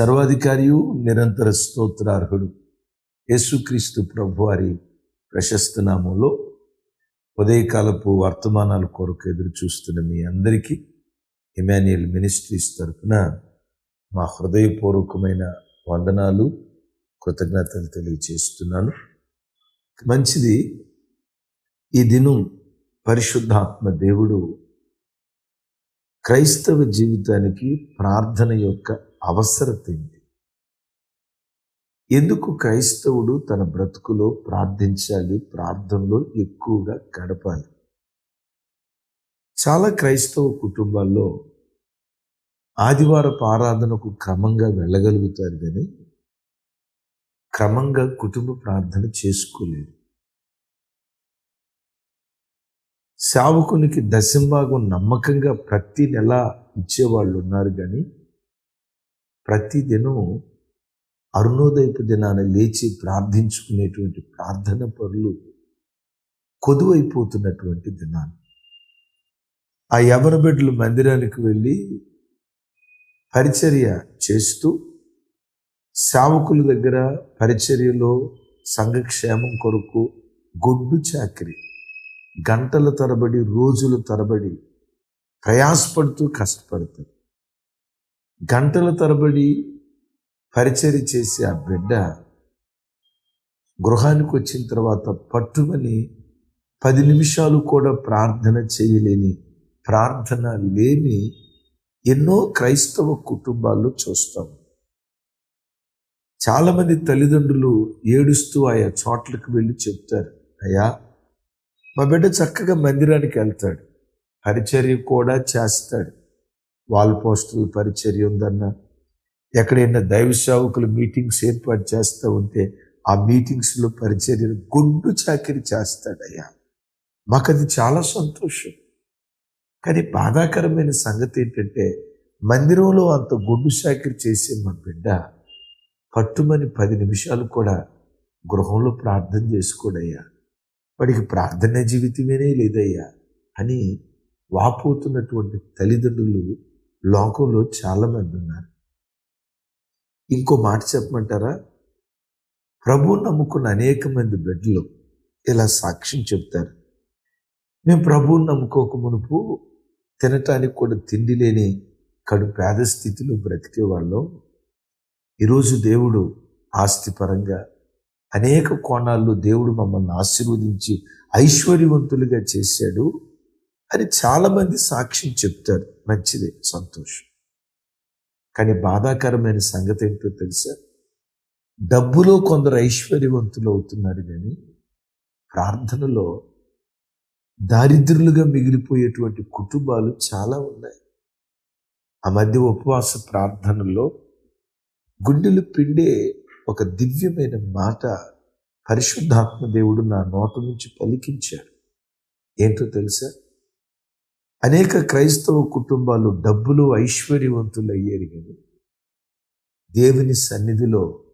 సర్వాధికారియు నిరంతర స్తోత్రార్హుడు. యేసుక్రీస్తు ప్రభు వారి ప్రశస్త నామంలో ఉదయకాలపు వర్తమానాల కొరకు ఎదురు చూస్తున్న మీ అందరికీ ఇమాన్యుయల్ మినిస్ట్రీస్ తరఫున మా హృదయపూర్వకమైన వందనాలు కృతజ్ఞతలు తెలియచేస్తున్నాను మంచిది ఈ దినం పరిశుద్ధాత్మ దేవుడు క్రైస్తవ జీవితానికి ప్రార్థన యొక్క అవసరత ఏంటి ఎందుకు క్రైస్తవుడు తన బ్రతుకులో ప్రార్థించాలి ప్రార్థనలో ఎక్కువగా గడపాలి? చాలా క్రైస్తవ కుటుంబాల్లో ఆదివారపు ఆరాధనకు క్రమంగా వెళ్ళగలుగుతారు కానీ క్రమంగా కుటుంబ ప్రార్థన చేసుకోలేరు. సేవకునికి దశంభాగం నమ్మకంగా ప్రతి నెల ఇచ్చేవాళ్ళు ఉన్నారు కానీ ప్రతిదినం అరుణోదయపు దినాన్ని లేచి ప్రార్థించుకునేటువంటి ప్రార్థన పనులు కొదువైపోతున్నటువంటి దినాలు. ఆ యవన బిడ్డలు మందిరానికి వెళ్ళి పరిచర్య చేస్తూ సేవకుల దగ్గర పరిచర్యలో సంఘక్షేమం కొరకు గొడ్డు చాకరి గంటల తరబడి రోజుల తరబడి ప్రయాసపడుతూ కష్టపడతారు. గంటల తరబడి పరిచర్య చేసే ఆ బిడ్డ గృహానికి వచ్చిన తర్వాత పట్టుమని పది నిమిషాలు కూడా ప్రార్థన చేయలేని ప్రార్థన లేని ఎన్నో క్రైస్తవ కుటుంబాల్లో చూస్తాం. చాలామంది తల్లిదండ్రులు ఏడుస్తూ ఆయా చోట్లకు వెళ్ళి చెప్తారు అయ్యా మా బిడ్డ చక్కగా మందిరానికి వెళ్తాడు పరిచర్య కూడా చేస్తాడు వాల్ పోస్టులు పరిచర్య ఉందన్న ఎక్కడైనా దైవ సేవకులు మీటింగ్స్ ఏర్పాటు చేస్తూ ఉంటే ఆ మీటింగ్స్లో పరిచర్య గుండు చాకరి చేస్తాడయ్యా. మాకు అది చాలా సంతోషం. కానీ బాధాకరమైన సంగతి ఏంటంటే మందిరంలో అంత గుడ్డు చాకరి చేసే మా బిడ్డ పట్టుమని పది నిమిషాలు కూడా గృహంలో ప్రార్థన చేసుకోడయ్యా. వాడికి ప్రార్థన జీవితమేనే లేదయ్యా అని వాపోతున్నటువంటి తల్లిదండ్రులు లోకంలో చాలామంది ఉన్నారు. ఇంకో మాట చెప్పమంటారా? ప్రభు నమ్ముకున్న అనేక మంది బిడ్డలు ఇలా సాక్ష్యం చెప్తారు మేము ప్రభువుని నమ్ముకోక మునుపు తినటానికి కూడా తిండి లేని కడు పేద స్థితిలో బ్రతికే వాళ్ళం. ఈరోజు దేవుడు ఆస్తిపరంగా అనేక కోణాల్లో దేవుడు మమ్మల్ని ఆశీర్వదించి ఐశ్వర్యవంతులుగా చేశాడు అని చాలామంది సాక్ష్యం చెప్తారు. మంచిది సంతోషం. కానీ బాధాకరమైన సంగతి ఏంటో తెలుసా? డబ్బులో కొందరు ఐశ్వర్యవంతులు అవుతున్నారు కానీ ప్రార్థనలో దారిద్రులుగా మిగిలిపోయేటువంటి కుటుంబాలు చాలా ఉన్నాయి. ఆ మధ్య ఉపవాస ప్రార్థనలో గుండెలు పిండే ఒక దివ్యమైన మాట పరిశుద్ధాత్మ దేవుడు నా నోట నుంచి పలికించాడు. ఏంటో తెలుసా? అనేక క్రైస్తవ కుటుంబాలు డబ్బులు ఐశ్వర్యవంతులు అయ్యారు కానీ దేవుని సన్నిధిలో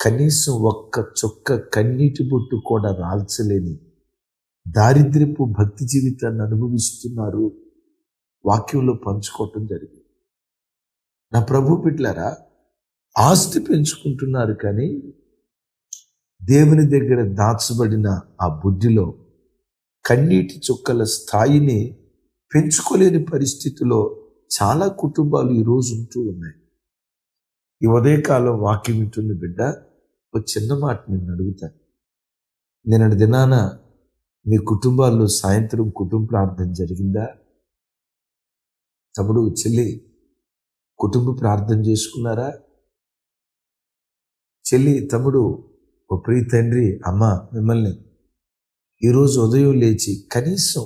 కనీసం ఒక్క చొక్క కన్నీటి బొట్టు కూడా రాల్చలేని దారిద్ర్యపు భక్తి జీవితాన్ని అనుభవిస్తున్నారు వాక్యంలో పంచుకోవటం జరిగింది. నా ప్రభు బిడ్లారా ఆస్తి పెంచుకుంటున్నారు కానీ దేవుని దగ్గర దాచబడిన ఆ బుద్ధిలో కన్నీటి చుక్కల స్థాయిని పెంచుకోలేని పరిస్థితిలో చాలా కుటుంబాలు ఈరోజు ఉంటూ ఉన్నాయి. ఈ ఉదయకాలం వాక్యం వింటున్న బిడ్డ ఒక చిన్న మాట నేను అడుగుతాను నేను దినాన మీ కుటుంబాల్లో సాయంత్రం కుటుంబ ప్రార్థన జరిగిందా? తమ్ముడు చెల్లి కుటుంబ ప్రార్థన చేసుకున్నారా? చెల్లి తమ్ముడు ఓ ప్రియ తండ్రి అమ్మ మిమ్మల్ని ఈరోజు ఉదయం లేచి కనీసం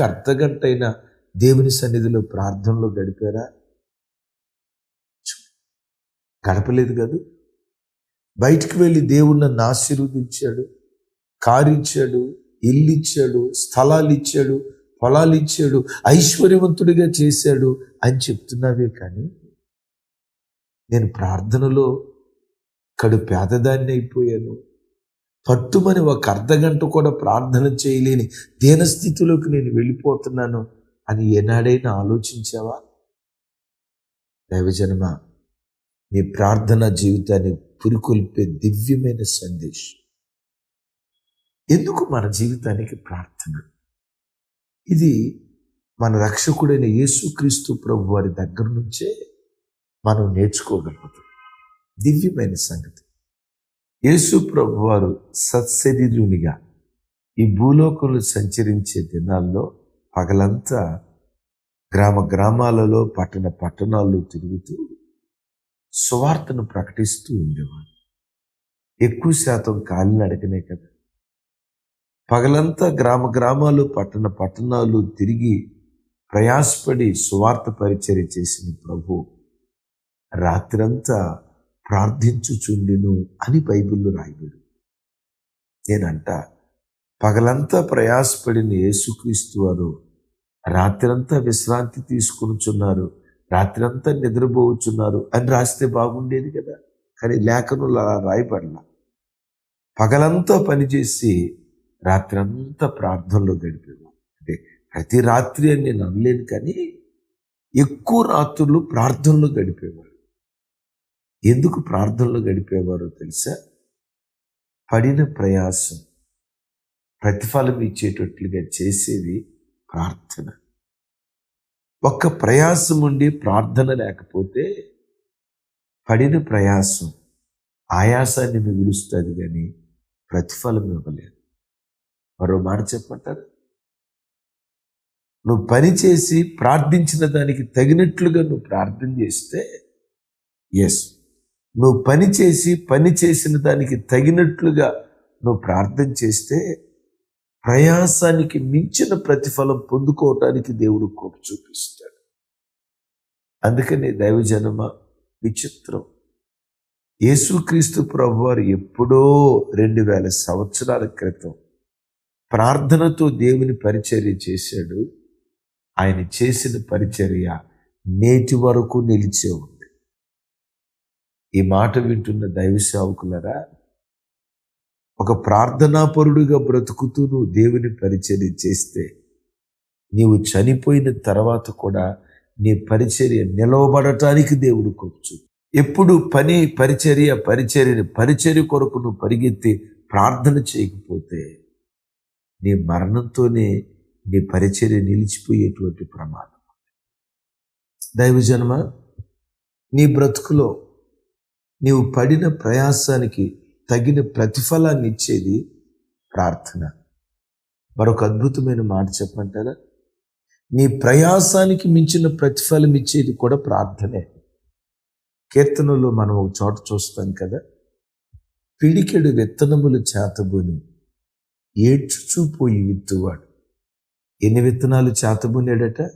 ఒక్క దేవుని సన్నిధిలో ప్రార్థనలో గడిపారా? గడపలేదు కాదు. బయటికి వెళ్ళి దేవుడు నన్ను ఆశీర్వదించాడు. కారు ఇచ్చాడు ఇల్లు ఇచ్చాడు స్థలాలు ఇచ్చాడు పొలాలు ఇచ్చాడు ఐశ్వర్యవంతుడిగా చేశాడు అని చెప్తున్నావే కానీ నేను ప్రార్థనలో కడు పేదదాన్ని అయిపోయాను. పట్టుమని ఒక అర్ధగంట కూడా ప్రార్థన చేయలేని దీనస్థితిలోకి నేను వెళ్ళిపోతున్నాను అని ఏనాడైనా ఆలోచించావా? దైవజన్మ నీ ప్రార్థన జీవితాన్ని పురికొల్పే దివ్యమైన సందేశం. ఎందుకు మన జీవితానికి ప్రార్థన? ఇది మన రక్షకుడైన యేసుక్రీస్తు ప్రభు వారి దగ్గర నుంచే మనం నేర్చుకోగలుగుతాం. దివ్యమైన సంగతి. యేసు ప్రభు వారు సత్శరీరునిగా ఈ భూలోకంలో సంచరించే దినాల్లో పగలంతా గ్రామ గ్రామాలలో పట్టణ పట్టణాల్లో తిరుగుతూ సువార్తను ప్రకటిస్తూ ఉండేవాడు ఎక్కువ శాతం కాలినడకనే కదా. పగలంతా గ్రామ గ్రామాలు పట్టణ పట్టణాలు తిరిగి ప్రయాసపడి సువార్త పరిచర్య చేసిన ప్రభు రాత్రంతా ప్రార్థించుచుండెను అని బైబిల్లో రాయబడు. నేనంట పగలంతా ప్రయాసపడిన యేసుక్రీస్తు వారు రాత్రంతా విశ్రాంతి తీసుకునిచున్నారు రాత్రంతా నిద్రపోవచ్చున్నారు అని రాస్తే బాగుండేది కదా. కానీ లేఖనులు అలా రాయబడలా. పగలంతా పనిచేసి రాత్రంతా ప్రార్థనలో గడిపేవారు అంటే ప్రతి రాత్రి అని నేను అనలేను కానీ ఎక్కువ రాత్రులు ప్రార్థనలో గడిపేవాడు ఎందుకు ప్రార్థనలో గడిపేవారో తెలుసా? పడిన ప్రయాసం ప్రతిఫలం ఇచ్చేటట్లుగా చేసేది ప్రార్థన. ఒక్క ప్రయాసం ఉండి ప్రార్థన లేకపోతే పడిన ప్రయాసం ఆయాసాన్ని మిగులుస్తుంది కానీ ప్రతిఫలం ఇవ్వలేదు. మరో మాట చెప్పమంటారు? నువ్వు పని చేసి ప్రార్థించిన దానికి తగినట్లుగా నువ్వు ప్రార్థన చేస్తే ఎస్ నువ్వు పని చేసి పని చేసిన దానికి తగినట్లుగా నువ్వు ప్రార్థన చేస్తే ప్రయాసానికి మించిన ప్రతిఫలం పొందుకోవటానికి దేవుడు కోప చూపిస్తాడు. అందుకనే దైవజనమ విచిత్రం. యేసుక్రీస్తు ప్రభు వారు ఎప్పుడో రెండు వేల సంవత్సరాల క్రితం ప్రార్థనతో దేవుని పరిచర్య చేశాడు. ఆయన చేసిన పరిచర్య నేటి వరకు నిలిచే ఉంది. ఈ మాట వింటున్న దైవ సేవకులరా ఒక ప్రార్థనాపరుడిగా బ్రతుకుతూ నువ్వు దేవుని పరిచర్య చేస్తే నీవు చనిపోయిన తర్వాత కూడా నీ పరిచర్య నిలవబడటానికి దేవుడు కొచ్చు ఎప్పుడు పని పరిచర్య పరిచర్యని పరిచర్య కొరకు నువ్వు పరిగెత్తి ప్రార్థన చేయకపోతే నీ మరణంతోనే నీ పరిచర్య నిలిచిపోయేటువంటి ప్రమాదం. దైవజన్మ నీ బ్రతుకులో నీవు పడిన ప్రయాసానికి తగిన ప్రతిఫలాన్ని ఇచ్చేది ప్రార్థన. మరొక అద్భుతమైన మాట చెప్పంటారా నీ ప్రయాసానికి మించిన ప్రతిఫలం ఇచ్చేది కూడా ప్రార్థనే. కీర్తనలో మనం ఒక చోట చూస్తాం కదా పిడికెడు విత్తనములు చేతబూని ఏడ్చుచూపోయి విత్తువాడు. ఎన్ని విత్తనాలు చేతబోనాడట?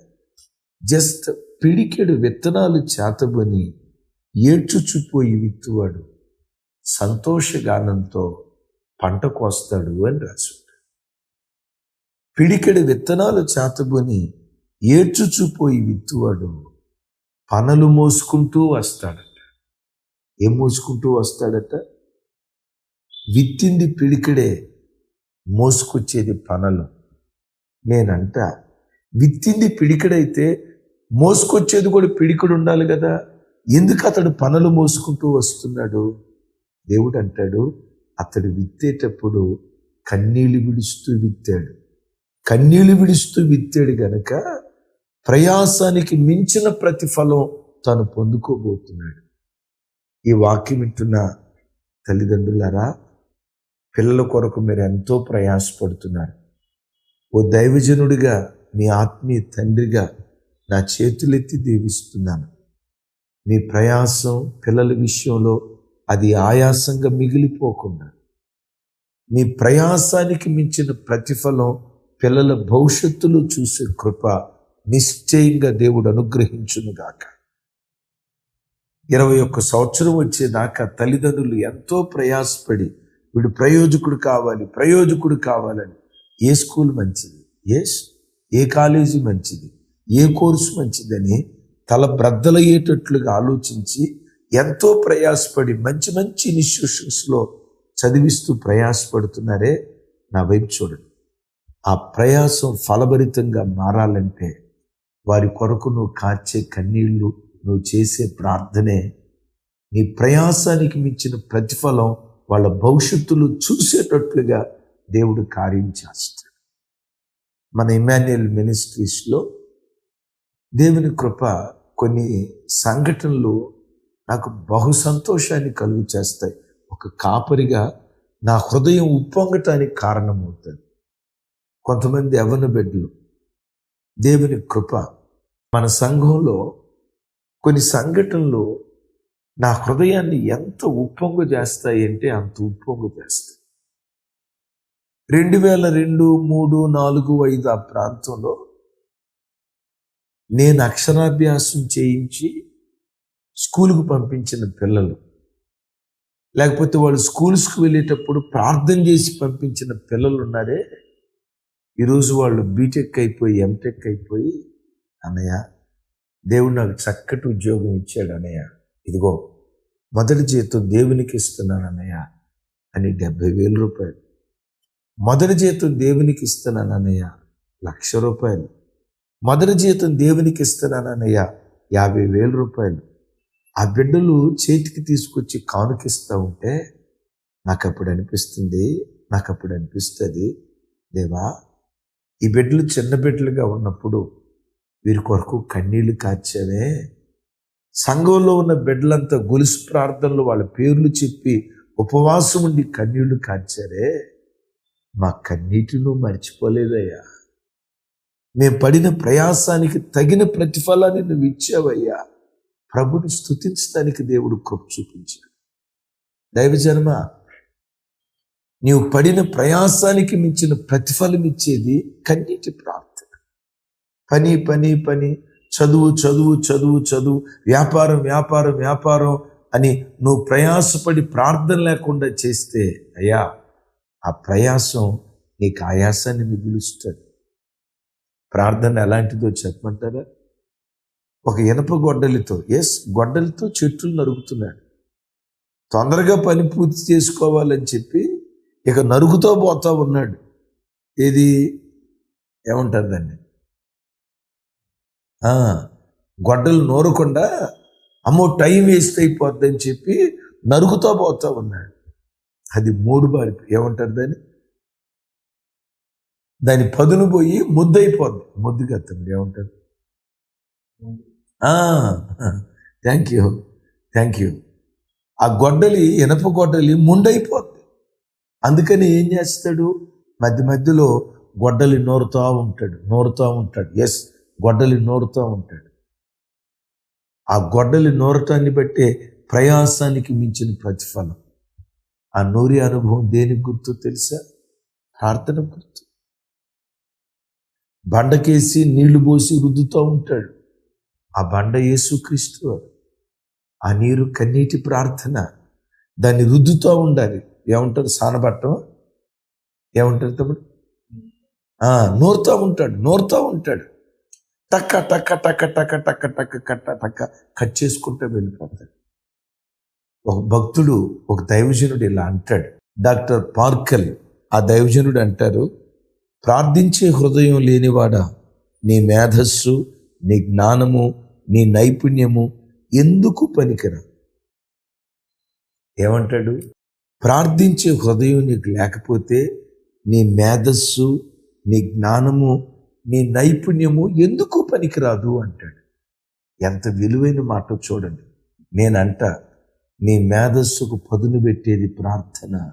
జస్ట్ పిడికెడు విత్తనాలు చేతబూని ఏడ్చుచుపోయి విత్తువాడు. సంతోషగానంతో పంట కోస్తాడు అని రాసు పిడికెడు విత్తనాలు చాతబుని ఏడ్చుచుపోయి విత్తువాడు పనలు మోసుకుంటూ వస్తాడట. ఏం మోసుకుంటూ వస్తాడట? విత్తింది పిడికెడే మోసుకొచ్చేది పనలు. నేనంట విత్తింది పిడికడైతే మోసుకొచ్చేది కూడా పిడికడు ఉండాలి కదా? ఎందుకు అతడు పనులు మోసుకుంటూ వస్తున్నాడు? దేవుడు అంటాడు అతడు విత్తేటప్పుడు కన్నీళ్ళు విడుస్తూ విత్తాడు. కన్నీళ్ళు విడుస్తూ విత్తాడు గనక ప్రయాసానికి మించిన ప్రతిఫలం తాను పొందుకోబోతున్నాడు. ఈ వాక్యం వింటున్న తల్లిదండ్రులారా పిల్లల కొరకు మీరు ఎంతో ప్రయాసపడుతున్నారు. ఓ దైవజనుడిగా మీ ఆత్మీయ తండ్రిగా నా చేతులెత్తి దీవిస్తున్నాను. మీ ప్రయాసం పిల్లల విషయంలో అది ఆయాసంగా మిగిలిపోకుండా మీ ప్రయాసానికి మించిన ప్రతిఫలం పిల్లల భవిష్యత్తులో చూసే కృప నిశ్చయంగా దేవుడు అనుగ్రహించునుగాక ఇరవై ఒక్క సంవత్సరం వచ్చేదాకా తల్లిదండ్రులు ఎంతో ప్రయాసపడి వీడు ప్రయోజకుడు కావాలి ప్రయోజకుడు కావాలని ఏ స్కూల్ మంచిది? ఏ ఏ కాలేజీ మంచిది? ఏ కోర్సు మంచిదని తల బ్రద్దలయ్యేటట్లుగా ఆలోచించి ఎంతో ప్రయాసపడి మంచి మంచి ఇన్స్టిట్యూషన్స్లో చదివిస్తూ ప్రయాసపడుతున్నారే నా వైపు చూడండి. ఆ ప్రయాసం ఫలభరితంగా మారాలంటే వారి కొరకు నువ్వు కాచే కన్నీళ్ళు నువ్వు చేసే ప్రార్థనే నీ ప్రయాసానికి మించిన ప్రతిఫలం వాళ్ళ భవిష్యత్తులు చూసేటట్లుగా దేవుడు కార్యం చేస్తాడు. మన ఇమాన్యుయల్ మినిస్ట్రీస్లో దేవుని కృప కొన్ని సంఘటనలు నాకు బహు సంతోషాన్ని కలుగు చేస్తాయి ఒక కాపరిగా నా హృదయం ఉప్పొంగటానికి కారణమవుతుంది కొంతమంది ఎవరిన బిడ్డలు దేవుని కృప మన సంఘంలో కొన్ని సంఘటనలు నా హృదయాన్ని ఎంత ఉప్పొంగు చేస్తాయి అంటే అంత ఉప్పొంగు చేస్తాయి రెండు వేల రెండు మూడు నాలుగు ఐదు ఆ ప్రాంతంలో నేను అక్షరాభ్యాసం చేయించి స్కూల్కు పంపించిన పిల్లలు. లేకపోతే వాళ్ళు స్కూల్స్కి వెళ్ళేటప్పుడు ప్రార్థన చేసి పంపించిన పిల్లలు ఉన్నారే. ఈరోజు వాళ్ళు బీటెక్ అయిపోయి ఎంటెక్ అయిపోయి అన్నయ్య దేవుడు నాకు చక్కటి ఉద్యోగం ఇచ్చాడు అన్నయ్య. ఇదిగో మొదటి జీతం దేవునికి ఇస్తున్నాను అన్నయ్య అని డెబ్బై వేల రూపాయలు. మొదటి జీతం దేవునికి ఇస్తున్నాను అన్నయ్య లక్ష రూపాయలు. మొదటి జీతం దేవునికి ఇస్తున్నాను యాభై వేల రూపాయలు. ఆ బిడ్డలు చేతికి తీసుకొచ్చి కానుకిస్తూ ఉంటే నాకు అప్పుడు అనిపిస్తుంది నాకు అప్పుడు అనిపిస్తుంది. దేవా ఈ బిడ్డలు చిన్న బిడ్డలుగా ఉన్నప్పుడు వీరి కొరకు కన్నీళ్ళు కార్చావే సంఘంలో ఉన్న బిడ్డలంతా గొలుసు ప్రార్థనలు వాళ్ళ పేర్లు చెప్పి ఉపవాసం ఉండి కన్నీళ్ళు కాచారే మా కన్నీటిను మర్చిపోలేదయ్యా. మేము పడిన ప్రయాసానికి తగిన ప్రతిఫలాన్ని నువ్వు ఇచ్చావయ్యా. ప్రభుని స్థుతించడానికి దేవుడు కృప చూపించాడు. దైవజన్మ నీవు పడిన ప్రయాసానికి మించిన ప్రతిఫలం ఇచ్చేది కన్నీటి ప్రార్థన. పని పని పని చదువు చదువు చదువు చదువు వ్యాపారం వ్యాపారం వ్యాపారం అని నువ్వు ప్రయాసపడి ప్రార్థన లేకుండా చేస్తే అయ్యా ఆ ప్రయాసం నీకు ఆయాసాన్ని మిగులుస్తుంది. ప్రార్థన ఎలాంటిదో చెప్పమంటారా? ఒక ఇనప గొడ్డలితో ఎస్ గొడ్డలితో చెట్లు నరుకుతున్నాడు తొందరగా పని పూర్తి చేసుకోవాలని చెప్పి ఇక నరుగుతో పోతా ఉన్నాడు. ఏది? ఏమంటారు దాన్ని? గొడ్డలు నూరకుండా అమ్మో టైం వేస్ట్ అయిపోద్దని చెప్పి నరుగుతో పోతా ఉన్నాడు. అది మూడు బారి ఏమంటారు దాన్ని? దాని పదును పోయి ముద్దైపోద్ది ముద్దుగా అతను ఏముంటుంది? థ్యాంక్ యూ థ్యాంక్ యూ ఆ గొడ్డలి ఇనప గొడ్డలి ముండైపోద్ది అందుకని ఏం చేస్తాడు? మధ్య మధ్యలో గొడ్డలి నోరుతూ ఉంటాడు. నోరుతూ ఉంటాడు. ఎస్ గొడ్డలి నోరుతూ ఉంటాడు. ఆ గొడ్డలి నోరటాన్ని బట్టే ప్రయాసానికి మించిన ప్రతిఫలం. ఆ నూరి అనుభవం దేనికి గుర్తు తెలుసా? ప్రార్థన గుర్తు. బండకేసి నీళ్ళు పోసి రుద్దుతూ ఉంటాడు. ఆ బండ యేసుక్రీస్తు వారు. ఆ నీరు కన్నీటి ప్రార్థన. దాన్ని రుద్దుతూ ఉండాలి. ఏమంటారు? సానబట్టం? ఏమంటారు తమ్ముడు? నోరుతూ ఉంటాడు నోరుతూ ఉంటాడు. టక్క టక్క టక్క టక్క టక్క టక్క కట్ట టక్క. కట్ చేసుకుంటూ వెళ్ళిపోతాడు. ఒక భక్తుడు ఒక దైవజనుడు ఇలా అంటాడు. డాక్టర్ పార్కల్ ఆ దైవజనుడు అంటారు ప్రార్థించే హృదయం లేనివాడా నీ మేధస్సు నీ జ్ఞానము నీ నైపుణ్యము ఎందుకు పనికిరా? ఏమంటాడు? ప్రార్థించే హృదయం నీకు లేకపోతే నీ మేధస్సు నీ జ్ఞానము నీ నైపుణ్యము ఎందుకు పనికిరాదు అంటాడు. ఎంత విలువైన మాట చూడండి. నేనంట నీ మేధస్సుకు పదును పెట్టేది ప్రార్థన.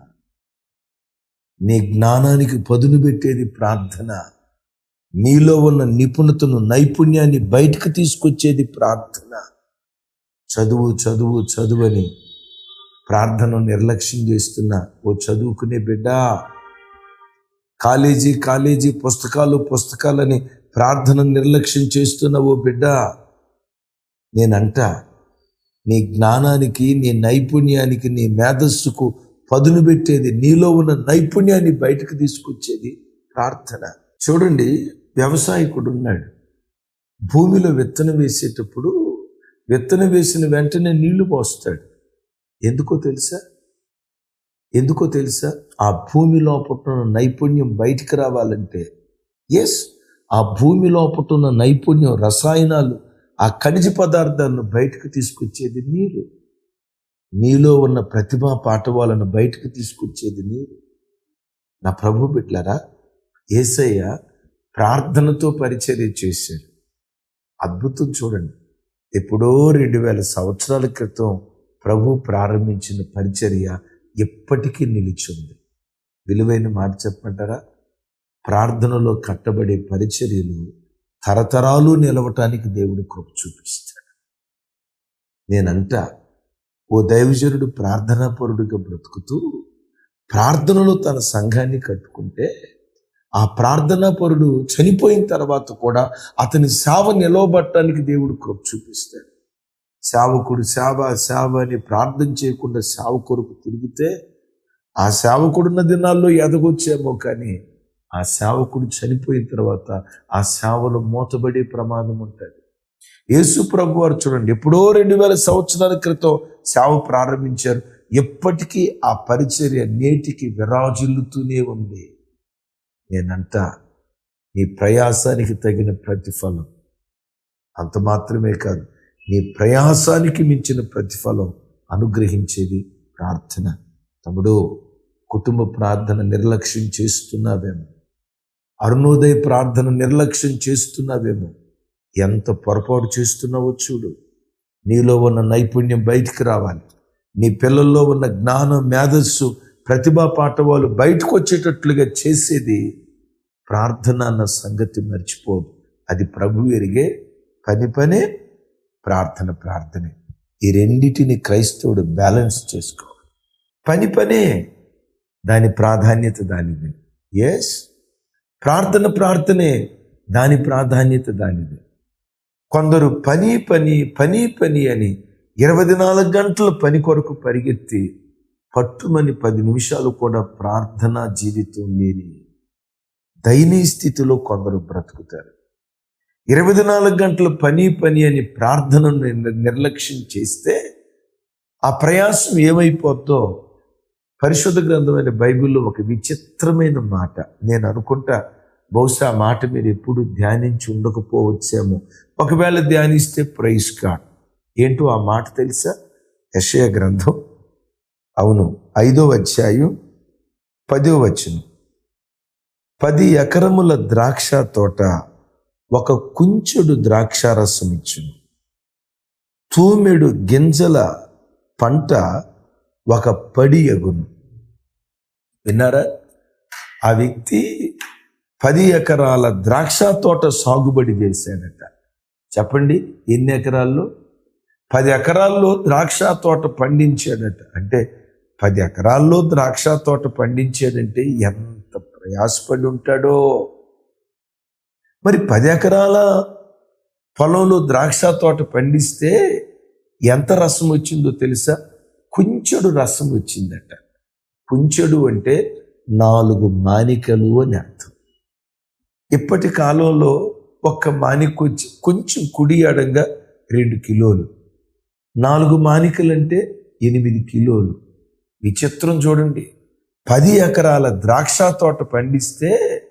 నీ జ్ఞానానికి పదును పెట్టేది ప్రార్థన. నీలో ఉన్న నిపుణతను నైపుణ్యాన్ని బయటకు తీసుకొచ్చేది ప్రార్థన. చదువు చదువు చదువని ప్రార్థన నిర్లక్ష్యం చేస్తున్న ఓ చదువుకునే బిడ్డ కాలేజీ కాలేజీ పుస్తకాలు పుస్తకాలని ప్రార్థన నిర్లక్ష్యం చేస్తున్న ఓ బిడ్డ నేనంట నీ జ్ఞానానికి నీ నైపుణ్యానికి నీ మేధస్సుకు పదును పెట్టేది నీలో ఉన్న నైపుణ్యాన్ని బయటకు తీసుకొచ్చేది ప్రార్థన. చూడండి వ్యవసాయకుడు ఉన్నాడు. భూమిలో విత్తనం వేసేటప్పుడు విత్తనం వేసిన వెంటనే నీళ్ళు పోస్తాడు. ఎందుకో తెలుసా? ఎందుకో తెలుసా? ఆ భూమి లోపల ఉన్న నైపుణ్యం బయటికి రావాలంటే ఎస్ ఆ భూమి లోపల ఉన్న నైపుణ్యం రసాయనాలు ఆ ఖనిజ పదార్థాలను బయటకు తీసుకొచ్చేది నీరు. నీలో ఉన్న ప్రతిభా పాఠవాలను బయటకు తీసుకొచ్చేది నీవు. నా ప్రభు బిడ్లరా ఏసయ్య ప్రార్థనతో పరిచర్య చేశాడు. అద్భుతం చూడండి. ఎప్పుడో రెండు వేల సంవత్సరాల క్రితం ప్రభు ప్రారంభించిన పరిచర్య ఎప్పటికీ నిలిచింది విలువైన మాట చెప్పమంటారా? ప్రార్థనలో కట్టబడే పరిచర్యలు తరతరాలు నిలవటానికి దేవుడు కృప చూపిస్తాడు. నేనంటా ఓ దైవజనుడు ప్రార్థనాపరుడిగా బ్రతుకుతూ ప్రార్థనలో తన సంఘాన్ని కట్టుకుంటే ఆ ప్రార్థనాపరుడు చనిపోయిన తర్వాత కూడా అతని సేవ నిలవబట్టడానికి దేవుడు కృప చూపిస్తాడు. సేవకుడు సేవ సేవ అని ప్రార్థన చేయకుండా సేవ కొరకు తిరిగితే ఆ సేవకుడున్న దినాల్లో ఎదగొచ్చేమో కానీ ఆ సేవకుడు చనిపోయిన తర్వాత ఆ సేవలో మూతబడే ప్రమాదం ఉంటుంది. యేసు ప్రభు వారు చూడండి ఎప్పుడో రెండు వేల సంవత్సరాల క్రితం సేవ ప్రారంభించారు. ఎప్పటికీ ఆ పరిచర్య నేటికి విరాజిల్లుతూనే ఉంది. నేనంటా నీ ప్రయాసానికి తగిన ప్రతిఫలం. అంత మాత్రమే కాదు నీ ప్రయాసానికి మించిన ప్రతిఫలం అనుగ్రహించేది ప్రార్థన. తమ్ముడు కుటుంబ ప్రార్థన నిర్లక్ష్యం చేస్తున్నావేమో. అరుణోదయ ప్రార్థన నిర్లక్ష్యం చేస్తున్నావేమో. ఎంత పొరపాటు చేస్తున్నావో చూడు. నీలో ఉన్న నైపుణ్యం బయటికి రావాలి. నీ పిల్లల్లో ఉన్న జ్ఞానం మేధస్సు ప్రతిభా పాఠవాలు బయటకు వచ్చేటట్లుగా చేసేది ప్రార్థన అన్న సంగతి మర్చిపోదు. అది ప్రభు ఎరిగే పని పనే ప్రార్థన ప్రార్థనే. ఈ రెండిటిని క్రైస్తవుడు బ్యాలెన్స్ చేసుకోవాలి. పని పనే దాని ప్రాధాన్యత దానిది. ఎస్ ప్రార్థన ప్రార్థనే దాని ప్రాధాన్యత దానిది. కొందరు పని పని పని పని అని ఇరవై నాలుగు గంటల పని కొరకు పరిగెత్తి పట్టుమని పది నిమిషాలు కూడా ప్రార్థనా జీవితం లేని దయనీయ స్థితిలో కొందరు బ్రతుకుతారు. ఇరవై నాలుగు గంటల పని పని అని ప్రార్థనను నిర్లక్ష్యం చేస్తే ఆ ప్రయాసం ఏమైపోద్దో పరిశుద్ధ గ్రంథమైన బైబిల్లో ఒక విచిత్రమైన మాట నేను అనుకుంటా. బహుశా మాట మీరు ఎప్పుడు ధ్యానించి ఉండకపోవచ్చేమో. ఒకవేళ ధ్యానిస్తే ప్రైజ్ కాడ్ ఏంటో ఆ మాట తెలుసా? యశయ గ్రంథం. అవును ఐదో అధ్యాయం పదో వచనం. పది ఎకరముల ద్రాక్ష తోట ఒక కుంచెడు ద్రాక్షారసం ఇచ్చును. తూమెడు గింజల పంట ఒక పడి ఎగును. విన్నారా? ఆ వ్యక్తి పది ఎకరాల ద్రాక్ష తోట సాగుబడి చేశాడట. చెప్పండి ఎన్ని ఎకరాల్లో? పది ఎకరాల్లో ద్రాక్ష తోట పండించాడట. అంటే పది ఎకరాల్లో ద్రాక్ష తోట పండించాడంటే ఎంత ప్రయాసపడి ఉంటాడో. మరి పది ఎకరాల పొలంలో ద్రాక్ష తోట పండిస్తే ఎంత రసం వచ్చిందో తెలుసా? కుంచెడు రసం వచ్చిందట. కుంచెడు అంటే నాలుగు మానికలు అని అర్థం. ఇప్పటి కాలంలో ఒక్క మానిక కొంచెం కుడి అడంగా రెండు కిలోలు. నాలుగు మానికలు ఎనిమిది కిలోలు. విచిత్రం చూడండి. పది ఎకరాల ద్రాక్ష తోట పండిస్తే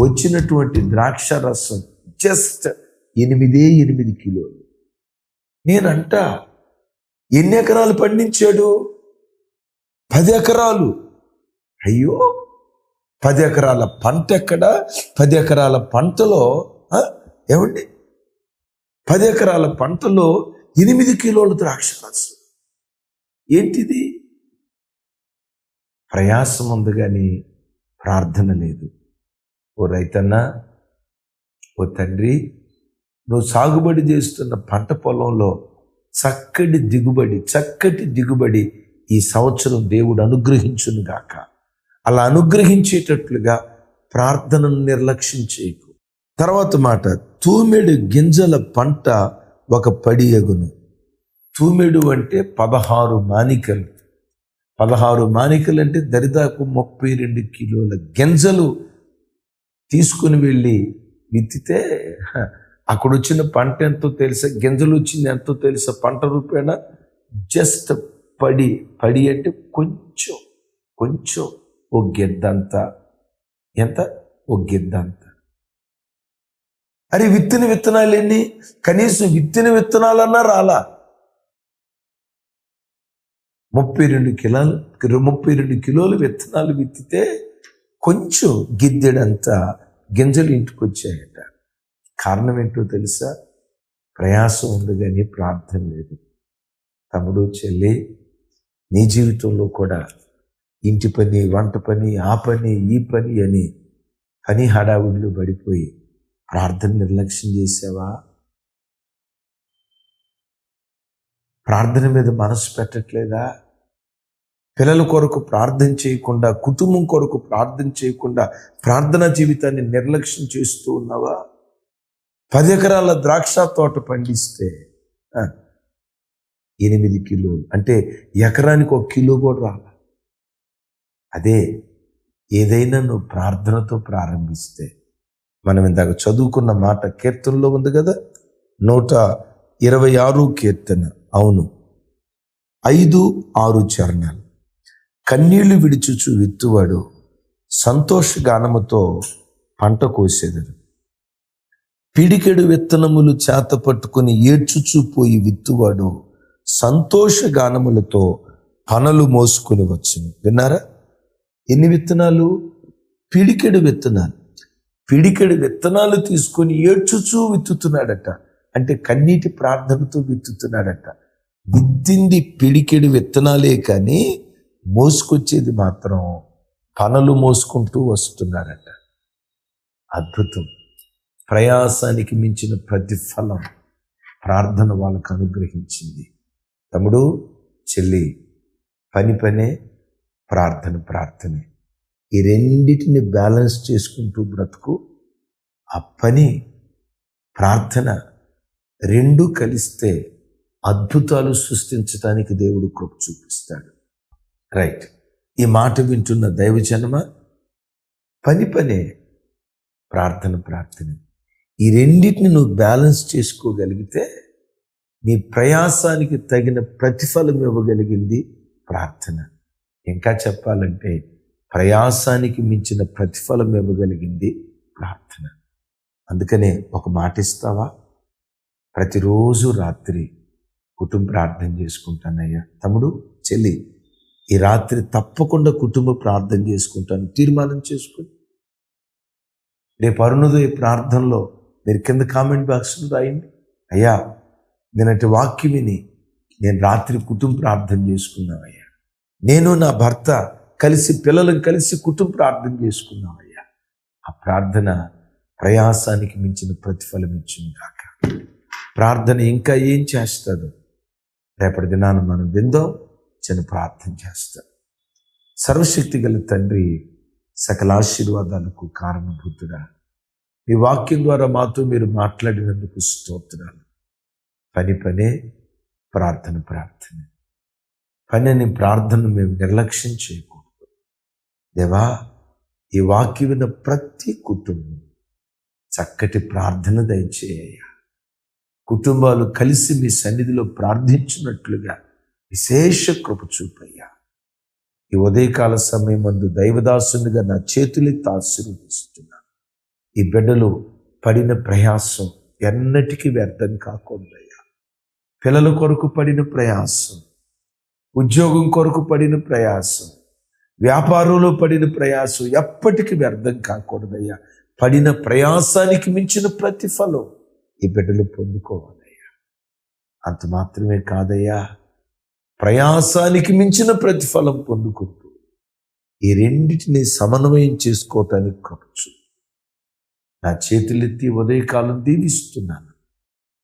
వచ్చినటువంటి ద్రాక్ష రసం జస్ట్ ఎనిమిదే ఎనిమిది కిలోలు. నేనంట ఎన్ని ఎకరాలు పండించాడు? పది ఎకరాలు. అయ్యో! పది ఎకరాల పంట ఎక్కడ? పది ఎకరాల పంటలో ఏమండి? పది ఎకరాల పంటలో ఎనిమిది కిలోల ద్రాక్ష రసం. ఏంటిది? ప్రయాసం ఉంది కానీ ప్రార్థన లేదు. ఓ రైతన్నా ఓ తండ్రి నువ్వు సాగుబడి చేస్తున్న పంట పొలంలో చక్కటి దిగుబడి చక్కటి దిగుబడి ఈ సంవత్సరం దేవుడు అనుగ్రహించును గాక అలా అనుగ్రహించేటట్లుగా ప్రార్థనను నిర్లక్ష్యం చేయకు తర్వాత మాట తూమెడు గింజల పంట ఒక పడియగును తూమెడు అంటే పదహారు మానికలు. పదహారు మానికలు అంటే దరిదాపు ముప్పై రెండు కిలోల గింజలు తీసుకుని వెళ్ళి విత్తితే అక్కడ వచ్చిన పంట ఎంతో తెలుసా గింజలు వచ్చింది ఎంతో తెలుసా పంట రూపేణ జస్ట్ పడి పడి అంటే కొంచెం కొంచెం ఓ గిద్దంత. ఎంత? ఓ గిద్దంత. అరే విత్తిన విత్తనాలు ఎన్ని కనీసం విత్తిన విత్తనాలన్నా రాలా. ముప్పై రెండు కిలోలు ముప్పై రెండు కిలోలు విత్తనాలు విత్తితే కొంచెం గిద్దెడంత గింజలు ఇంటికి వచ్చాయట కారణం ఏంటో తెలుసా? ప్రయాసం ఉంది కానీ ప్రార్థన లేదు. తమ్ముడు చెల్లి నీ జీవితంలో కూడా ఇంటి పని వంట పని ఆ పని ఈ పని అని పని హడావుడిలో పడిపోయి ప్రార్థన నిర్లక్ష్యం చేసావా? ప్రార్థన మీద మనసు పెట్టట్లేదా? పిల్లల కొరకు ప్రార్థన చేయకుండా కుటుంబం కొరకు ప్రార్థన చేయకుండా ప్రార్థనా జీవితాన్ని నిర్లక్ష్యం చేస్తూ ఉన్నావా? పది ఎకరాల ద్రాక్ష తోట పండిస్తే ఎనిమిది కిలోలు. అంటే ఎకరానికి ఒక కిలో కూడా రాల అదే ఏదైనా నువ్వు ప్రార్థనతో ప్రారంభిస్తే మనం ఇందాక చదువుకున్న మాట కీర్తనలో ఉంది కదా? నూట ఇరవై ఆరు కీర్తన. అవును. ఐదు ఆరు చరణాలు. కన్నీళ్ళు విడిచుచు విత్తువాడు సంతోషగానముతో పంట కోసేదడు. పిడికెడు విత్తనములు చేత పట్టుకుని ఏడ్చుచూపోయి విత్తువాడు సంతోష గానములతో మోసుకుని వచ్చును. విన్నారా? ఎన్ని విత్తనాలు? పిడికెడు విత్తనాలు. పిడికెడు విత్తనాలు తీసుకొని ఏడ్చుచూ విత్తుతున్నాడట. అంటే కన్నీటి ప్రార్థనతో విత్తుతున్నాడట. విత్తింది పిడికెడు విత్తనాలే కానీ మోసుకొచ్చేది మాత్రం పనులు మోసుకుంటూ వస్తున్నాడట అద్భుతం. ప్రయాసానికి మించిన ప్రతిఫలం ప్రార్థన వాళ్ళకు అనుగ్రహించింది. తమ్ముడు చెల్లి పని పనే ప్రార్థన ప్రార్థనే. ఈ రెండింటిని బ్యాలెన్స్ చేసుకుంటూ బ్రతుకు ఆ పని ప్రార్థన రెండు కలిస్తే అద్భుతాలు సృష్టించడానికి దేవుడు కృప చూపిస్తాడు. రైట్. ఈ మాట వింటున్న దైవజనమ పని పనే ప్రార్థన ప్రార్థన. ఈ రెండింటిని నువ్వు బ్యాలెన్స్ చేసుకోగలిగితే నీ ప్రయాసానికి తగిన ప్రతిఫలం ఇవ్వగలిగింది ప్రార్థన. ఇంకా చెప్పాలంటే ప్రయాసానికి మించిన ప్రతిఫలం ఇవ్వగలిగింది ప్రార్థన. అందుకనే ఒక మాట ఇస్తావా? ప్రతిరోజు రాత్రి కుటుంబ ప్రార్థన చేసుకుంటానయ్యా. తమ్ముడు చెల్లి ఈ రాత్రి తప్పకుండా కుటుంబ ప్రార్థన చేసుకుంటాను. తీర్మానం చేసుకుని రేపు అరుణోదయ ప్రార్థనలో మీరు కింద కామెంట్ బాక్స్లో రాయండి. అయ్యా నేనటి వాక్యం విని నేను రాత్రి కుటుంబ ప్రార్థన చేసుకున్నామయ్యా నేను నా భర్త కలిసి పిల్లలను కలిసి కుటుంబ ప్రార్థన చేసుకున్నామయ్యా. ఆ ప్రార్థన ప్రయాసానికి మించిన ప్రతిఫలం ఇచ్చింది కాక. ప్రార్థన ఇంకా ఏం చేస్తుందో రేపటి దినాన మనం విందో చిన్న ప్రార్థన చేస్తాం. సర్వశక్తి గల తండ్రి సకల ఆశీర్వాదాలకు కారణభూతుడా. మీ వాక్యం ద్వారా మాతో మీరు మాట్లాడినందుకు స్తోత్రాలు. పని పనే ప్రార్థన ప్రార్థన. పనిని ప్రార్థన మేము నిర్లక్ష్యం చేయకూడదు. దేవా ఈ వాక్యం విన్న ప్రతి కుటుంబం చక్కటి ప్రార్థన దయచేయ కుటుంబాలు కలిసి మీ సన్నిధిలో ప్రార్థించినట్లుగా విశేష కృప చూపయ్యా. ఈ ఉదయకాల సమయం మందు దైవదాసునిగా నా చేతులెత్తి ఆశీర్వదిస్తున్నాను ఈ బిడ్డలు పడిన ప్రయాసం ఎన్నటికీ వ్యర్థం కాకుండా పిల్లల కొరకు పడిన ప్రయాసం ఉద్యోగం కొరకు పడిన ప్రయాసం వ్యాపారంలో పడిన ప్రయాసం ఎప్పటికీ వ్యర్థం కాకూడదయ్యా. పడిన ప్రయాసానికి మించిన ప్రతిఫలం ఈ బిడ్డలు పొందుకోవాలయ్యా. అంత మాత్రమే కాదయ్యా. ప్రయాసానికి మించిన ప్రతిఫలం పొందుకుంటూ ఈ రెండింటిని సమన్వయం చేసుకోవటానికి ఖర్చు నా చేతులెత్తి ఉదయకాలం దీవిస్తున్నాను.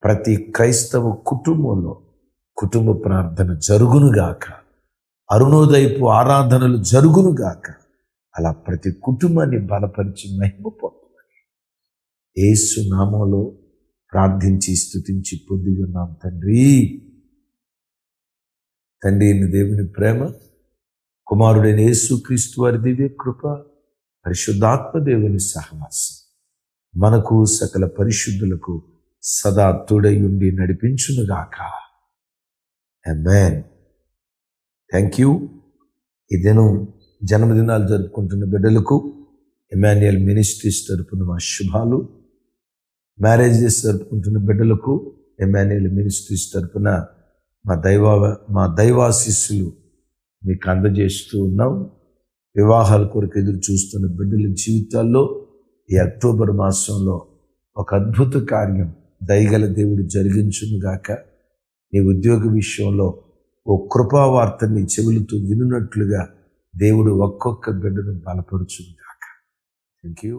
ప్రతి క్రైస్తవ కుటుంబంలో కుటుంబ ప్రార్థన జరుగునుగాక అరుణోదయపు ఆరాధనలు జరుగునుగాక అలా ప్రతి కుటుంబాన్ని బలపరిచి మహిమ పొందమని. ఏసు నామంలో ప్రార్థించి స్తుతించి పొంది ఉన్నాం తండ్రి. తండ్రి అయిన దేవుని ప్రేమ కుమారుడైన యేసు క్రీస్తు వారి దివ్య కృప పరిశుద్ధాత్మ దేవుని సహవాసం మనకు సకల పరిశుద్ధులకు సదా తోడై ఉండి నడిపించునుగాక మ్యాన్ థ్యాంక్ యూ ఈ దినం జన్మదినాలు జరుపుకుంటున్న బిడ్డలకు ఎమాన్యుయల్ మినిస్ట్రీస్ తరపున మా శుభాలు. మ్యారేజెస్ జరుపుకుంటున్న బిడ్డలకు ఎమాన్యుయల్ మినిస్ట్రీస్ తరపున మా దైవ మా దైవాశిస్సులు మీకు అందజేస్తూ ఉన్నాం. వివాహాల కొరకు ఎదురు చూస్తున్న బిడ్డల జీవితాల్లో ఈ అక్టోబర్ మాసంలో ఒక అద్భుత కార్యం దయగల దేవుడు జరిగించునుగాక. నీ ఉద్యోగ విషయంలో ఓ కృపావార్తని చెవులతో వినున్నట్లుగా దేవుడు ఒక్కొక్క బిడ్డను బలపరుచుగాక థ్యాంక్ యూ